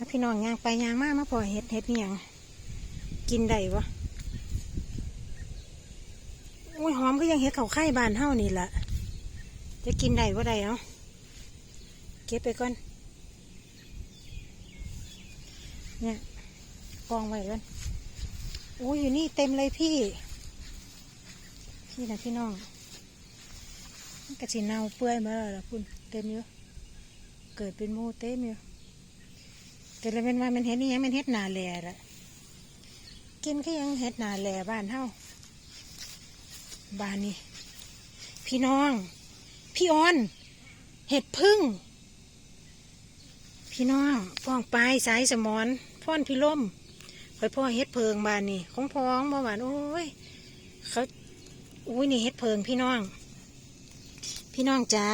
้าพี่น้องย่างไปยางมามาพอเห็ดเห็ดเนี่ยงกินได้วะอุ้ยหอมก็ยังเห็ดเขาไข่บานเท่านี่แหละจะกินได้ว่าได้เอาเก็บไปก่อน เนี่ยกองไว้ก่อนโอ้ยอยู่นี่เต็มเลยพี่ พี่นะพี่น้องกระชินเน่าเปื่อยมาแล้วล่ะคุณเต็มอยู่เกิดเป็นหมูเต็มอยู่ แต่ละเป็นว่ามันเห็ดนี่ยังมันเห็ดนาแล่ละกินก็ยังเห็ดนาแล่บ้านเฮาบ้านนี้ พี่น้อง พี่ออนเห็ดพึ่ง พี่น้องป้องปลายสายสมอนพ่อนพี่ล่มไปพ่อเห็ดเพิงบ้านนี่ของพ้องเมื่อวานโอ้ยเขาอุ้ยนี่เห็ดเพิงพี่น้อง พี่น้องจ๋า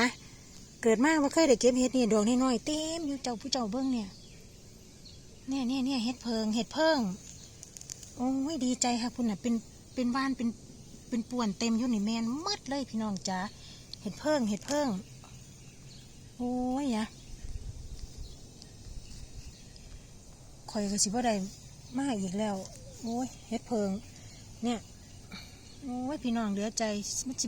เกิดมากว่าเคยได้เก็บเห็ดนี่ดอกน้อยๆเต็มอยู่เจ้าผู้เจ้าเบิ้งเนี่ย เนี่ยเนี่ยเนี่ยเห็ดเพิงเห็ดเพิงโอ้ยดีใจค่ะคุณน่ะเป็นเป็นบ้านเป็นเป็นป่วนเต็มอยู่ในแมนมืดเลยพี่น้องจ๋าเห็ดเพิงเห็ดเพิงโอ้ยยะคอยก็สิบ่ได้มาอีกแล้ว โอ้ยเห็ดเพิง เนี่ยโอ้ยพี่น้องเหลือใจมันสิ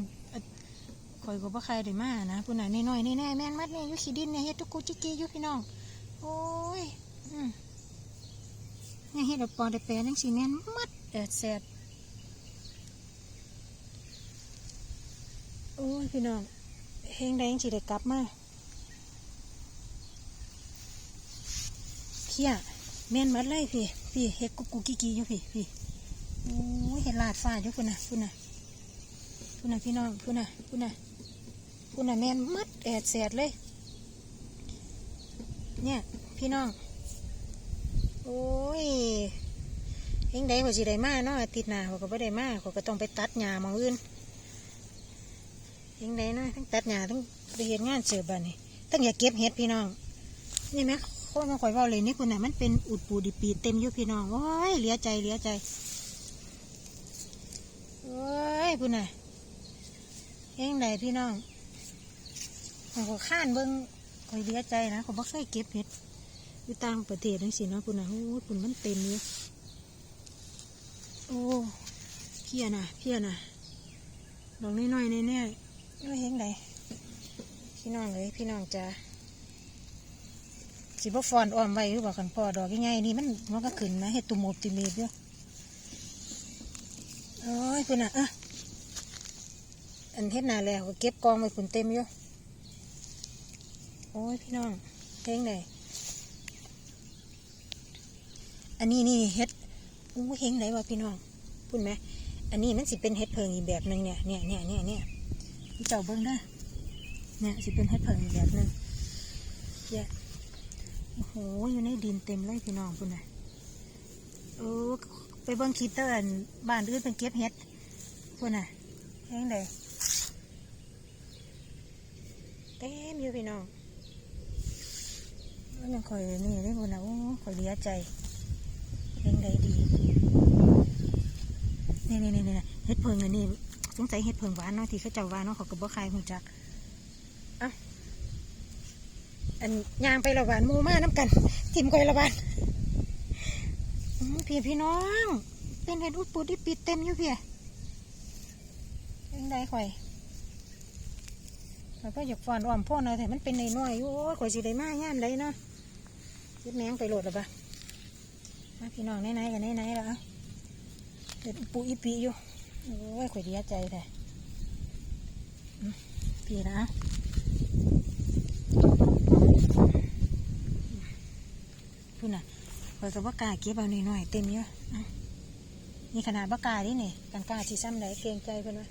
คอยก็บ่ใครได้มานะผู้น่ะน้อยๆแน่ๆแม่นมัดเนี่ยยู่ขี้ดินเนี่ยเฮ็ดทุกกุจิกีอยู่พี่น้อง โอ้ยอืม นี่ยเฮ็ดเอาปอได้แปลนังสีแม่นมัดแดดแสดโอ้ยพี่น้องเฮงได้ยังสิได้กลับมาเพี้ยแม่นมัดเลยพี่พี่เฮ็ดกุกกุกกิกิอยู่พี่พี่โอ้ยเฮ็ดลาดฟ้าอยู่พุ่นน่ะพุ่นน่ะพุ่นน่ะพี่น้องพุ่นน่ะพุ่นน่ะพุ่นน่ะแม่นมัดแดดแสดเลย เนี่ยพี่น้อง โอ้ยเฮงได้กว่าสิได้มาเนาะอาทิตย์หน้าเขาก็ไม่ได้มาเขาก็ต้องไปตัดหญ้ามองอื่นเฮงได้เนาะทั้งตัดหญ้าทั้งไปเฮ็ดงานเสือบ้านนี่ตั้งอย่าเก็บเห็ดพี่น้อง นี่ไหมโคตรมาข่อยว่าเลยนี่คุณน่ะมันเป็นอุดปูดิปีเต็มอยู่พี่น้องโอ้ยเหลียใจเหลียใจโอ้ยคุณน่ะเฮงได้พี่น้องผมก็ข้านเบิ้งข่อยเหลียใจนะผมไม่เคยเก็บเห็ด อยู่ต่างประเทศนั่นสิเนาะคุณนะโอ้คุณมันเต็มอยู่โอ้เพี้ยนะเพี้ยนะดอกน้อยๆแน่ๆไม่เห็นไดพี่น้องเลยพี่น้องจ้าสิบฟอนอ้อมไว้หรือเปล่ากันพ่อดอกง่ายๆนี่มันมันก็ขึ้นมาเห็ดตุ่มอบติเมดอยู่โอ้ยคุณน่ะเอออันเฮ็ดนาแล้วก็เก็บกองไว้คุณเต็มอยู่โอ้ยพี่น้องเท่งเลย อันนี้นี่เฮ็ดอู้เฮงไหนวะพี่น้องพูดไหมอันนี้มันสิเป็นเฮ็ดเพิงอีกแบบหนึ่งเนี่ยเนี่ยเนี่ยเนี่ยเนี่ยเจ้าเบิ้งเด้อเนี่ยสิเป็นเฮ็ดเพิงอีกแบบหนึ่งเนี่ยโอ้โหอยู่ในดินเต็มเลยพี่น้องพูดไหมโอ้ไปเบิ้งคิเตอร์บ้านอื่นเป็นเก็บเฮ็ดพูดนะเฮงไหนเต็มอยู่พี่น้องมันยังคอยนี่ได้พูดนะโอ้คอยเลียใจ เพลงใดดี นี่นี่นี่เฮ็ดเพิงอันนี้สงสัยเฮ็ดเพิงหวานเนาะที่เขาเจ้าหวานเนาะเขาก็บ่คายหูจักอะอันยางไปละหวานหมูมาน้ำกันทิมคอยละหวานอืมพี่พี่น้อง เป็นเห็ดอุดปูดที่ปิดเต็มอยู่เพี่เพลงใดข่อยแล้วก็อยากฟอนอ้อมพ่อหน่อยแต่มันเป็นในน้อยอยู่โอ้ยข่อยสิได้มาย่ามใดเนาะเฮ็ดแมงไปโหลดหรือปะมาพี่น้องไหนๆกันไหนๆแล้ว เอาเด็ดปูอีปีอยู่ โอ้ยข่อยดีใจแต่อืมพี่นะพูดน่ะข่อยกับว่ากล้าเก็บเอาหน่อยๆเต็มเยอะนี่ขนาดว่กล้าดิเนี่ยกันกล้าที่ซ้ำไหนเกรงใจเพิ่นวะ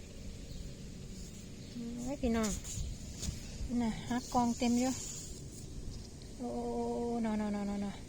โอ้พี่น้องน่ะฮักกองเต็มเยอะโอ้นอนนอนนอนนอน